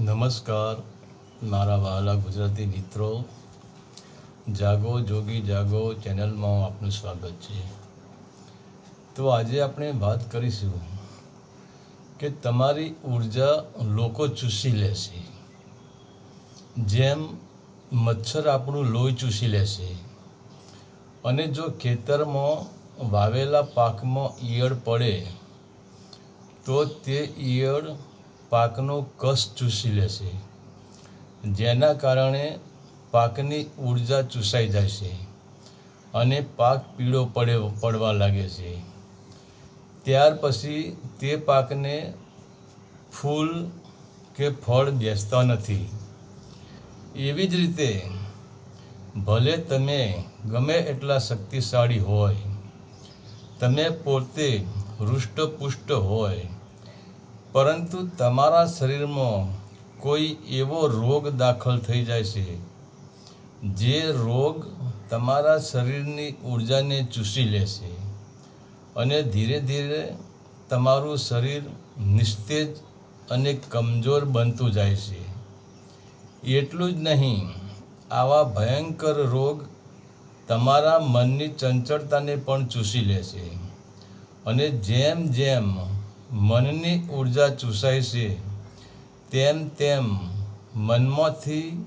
નમસ્કાર, મારા વહાલા ગુજરાતી મિત્રો. જાગો, જોગી જાગો ચેનલમાં આપનું સ્વાગત છે. તો આજે આપણે વાત કરીશું કે તમારી ઊર્જા લોકો ચૂસી લેશે જેમ મચ્છર આપણું લોહી ચૂસી લેશે અને જો ખેતરમાં વાવેલા પાકમાં ઈયળ પડે, તો તે ઈયળ પાકનો કસ ચૂસી લેશે જેના કારણે પાકની ઊર્જા ચૂસાઈ જાય છે અને પાક પીળો પડે, પડવા લાગે છે. ત્યાર પછી તે પાકને ફૂલ કે ફળ બેસતા નથી. એવી જ રીતે ભલે તમે ગમે એટલા શક્તિશાળી હોય, તમે પોતે હૃષ્ટપુષ્ટ હોય પરંતુ તમારા શરીરમાં કોઈ એવો રોગ દાખલ થઈ જાય છે? જે રોગ તમારા શરીરની ઉર્જાને ચૂસી લેશે અને ધીરે ધીરે તમારું શરીર નિસ્તેજ અને કમજોર બનતું જાય છે. એટલું જ નહીં, આવા ભયંકર રોગ તમારા મનની ચંચળતાને પણ ચૂસી લેશે અને જેમ જેમ મનની ઊર્જા ચૂસાય છે. તેમ તેમ મનમાંથી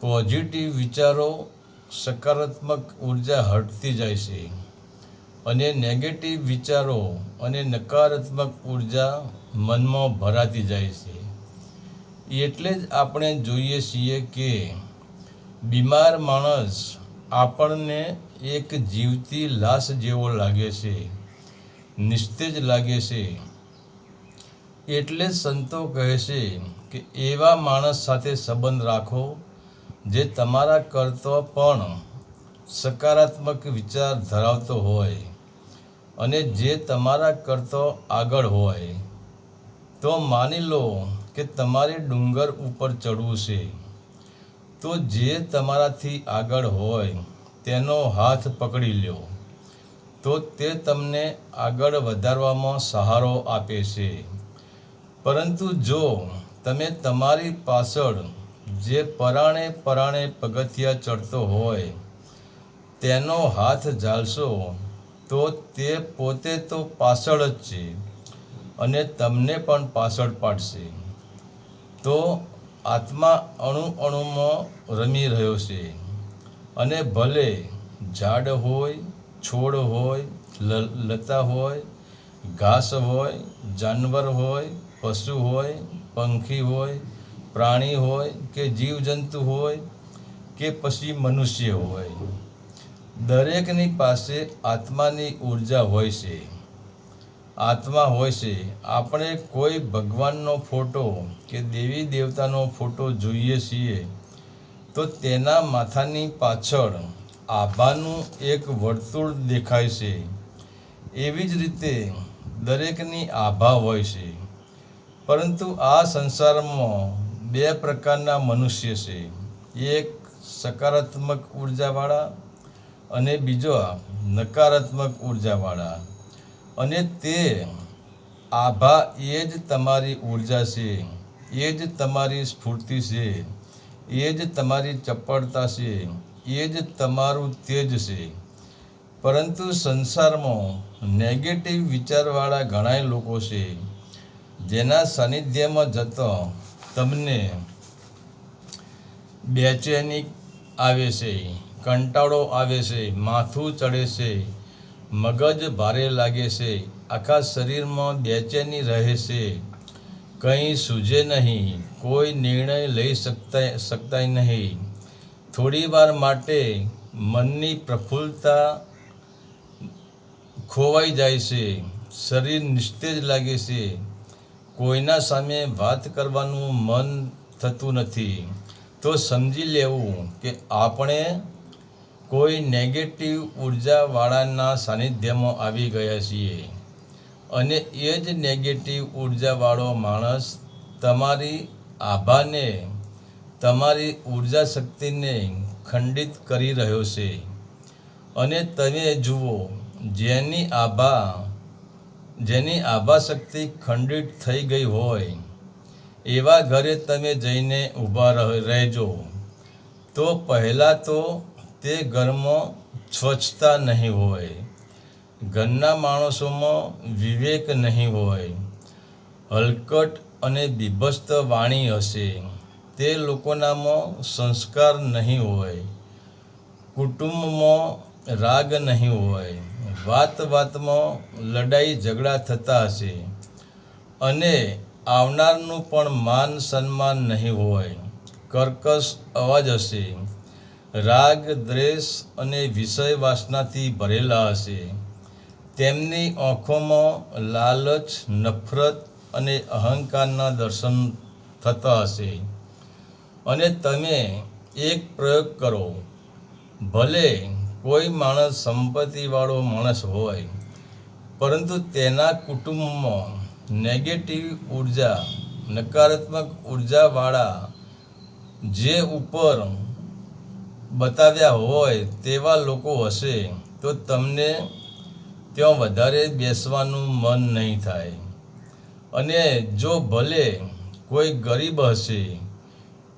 પોઝિટિવ વિચારો સકારાત્મક ઊર્જા હટતી જાય છે અને નેગેટિવ વિચારો અને નકારાત્મક ઊર્જા મનમાં ભરાતી જાય છે. એટલે જ આપણે જોઈએ છીએ કે બીમાર માણસ આપણને એક જીવતી લાશ જેવો લાગે છે. નિસ્તેજ લાગે છે. એટલે સંતો કહે છે કે એવા માણસ સાથે સંબંધ રાખો જે તમારા કરતો પણ સકારાત્મક વિચાર ધરાવતો હોય અને જે તમારા કરતો આગળ હોય. તો માની લો કે તમારે ડુંગર ઉપર ચડવું છે. તો જે તમારાથી આગળ હોય તેનો હાથ પકડી લ્યો. તો તે તમને આગળ વધારવામાં સહારો આપે છે. પરંતુ જો તમે તમારી પાછળ જે પરાણે પરાણે પગથિયા ચડતો હોય, તેનો હાથ ઝાલશો, તો તે પોતે તો પાછળ જ છે અને તમને પણ પાછળ પાડશે. તો આત્મા અણુ અણુમાં રમી રહ્યો છે અને ભલે ઝાડ હોય છોડ હોય લતા હોય, ઘાસ હોય, જાનવર હોય, પશુ હોય, પંખી હોય, પ્રાણી હોય કે જીવજંતુ હોય કે પછી મનુષ્ય હોય. દરેકની પાસે આત્માની ઊર્જા હોય છે. આત્મા હોય છે. આપણે કોઈ ભગવાનનો ફોટો કે દેવી દેવતાનો ફોટો જોઈએ છીએ તો તેના માથાની પાછળ આભાનું એક વર્તુળ દેખાય છે. એવી જ રીતે દરેકની આભા હોય છે. પરંતુ આ સંસારમાં બે પ્રકારના મનુષ્ય છે. એક સકારાત્મક ઉર્જાવાળા અને બીજો નકારાત્મક ઉર્જાવાળા. અને તે આભા એ જ તમારી ઊર્જા છે, એ જ તમારી સ્ફૂર્તિ છે, એ જ તમારી ચપળતા છે એ જ તમારું તેજ છે. પરંતુ સંસારમાં નેગેટિવ વિચારવાળા ઘણાય લોકો છે. જેના સાનિધ્યમાં જતો તમને બેચેની આવે છે, કંટાળો આવે છે, માથું ચડે છે, મગજ ભારે લાગે છે, આખા શરીરમાં બેચેની રહે છે. કંઈ સૂઝે નહીં, કોઈ નિર્ણય લઈ શકતા, શકતાય નહીં. થોડી વાર માટે મનની પ્રફુલ્લતા ખોવાઈ જાય છે, શરીર નિસ્તેજ લાગે છે. કોઈના સામે વાત કરવાનું મન થતું નથી. તો સમજી લેવું કે આપણે કોઈ નેગેટિવ ઉર્જાવાળાના સાનિધ્યમાં આવી ગયા છીએ. અને એ જ નેગેટિવ ઉર્જાવાળો માણસ તમારી આભાને તમારી ઊર્જા શક્તિને ખંડિત કરી રહ્યો છે. અને તમે જુઓ, જેની આભા જેની આભા શક્તિ ખંડિત થઈ ગઈ હોય, એવા ઘરે તમે જઈને ઊભા રહ- રહેજો. તો પહેલાં તો તે ઘરમાં સ્વચ્છતા નહીં હોય. ઘરના માણસોમાં વિવેક નહીં હોય. હલકટ અને બીભસ્ત વાણી હશે. તે લોકોનામાં સંસ્કાર નહીં હોય, કુટુંબમાં રાગ નહીં હોય વાત વાતમાં લડાઈ ઝઘડા થતા હશે અને આવનારનું પણ માન સન્માન નહીં હોય, કર્કશ અવાજ હશે, રાગ, દ્વેષ અને વિષય વાસનાથી ભરેલા હશે. તેમની આંખોમાં લાલચ, નફરત અને અહંકારના દર્શન થતા હશે. અને તમે એક પ્રયોગ કરો. ભલે કોઈ માણસ સંપત્તિવાળો માણસ હોય, પરંતુ તેના કુટુંબમાં નેગેટિવ ઊર્જા, નકારાત્મક ઉર્જાવાળા જે ઉપર બતાવ્યા હોય તેવા લોકો હશે, તો તમને ત્યાં વધારે બેસવાનું મન નહીં થાય. અને જો ભલે કોઈ ગરીબ હશે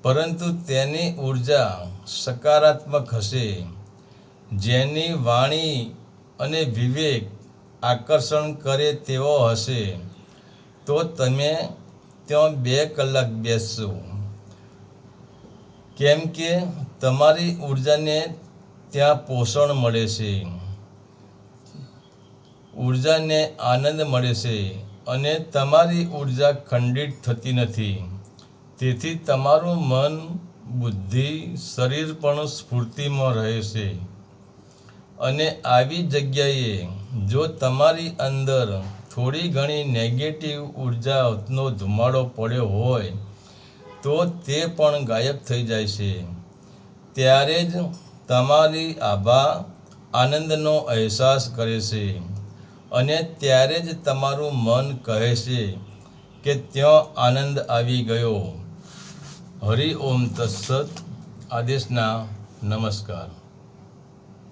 પરંતુ તેની ઊર્જા સકારાત્મક હશે. જેની વાણી અને વિવેક આકર્ષણ કરે તેવો હશે. તો તમે ત્યાં બે કલાક બેસશો. કેમ કે તમારી ઉર્જાને ત્યાં પોષણ મળે છે. ઉર્જાને આનંદ મળે છે અને તમારી ઊર્જા ખંડિત થતી નથી. તેથી તમારું મન, બુદ્ધિ, શરીર પણ સ્ફૂર્તિમાં રહે છે. અને આવી જગ્યાએ જો તમારી અંદર થોડી ઘણી નેગેટિવ ઉર્જાનો ધુમાડો પડ્યો હોય, તો તે પણ ગાયબ થઈ જાય છે. ત્યારે જ તમારી આભા આનંદનો અહેસાસ કરે છે અને ત્યારે જ તમારું મન કહે છે કે ત્યાં આનંદ આવી ગયો. હરિ ઓમ તત્સત. આદેશના નમસ્કાર.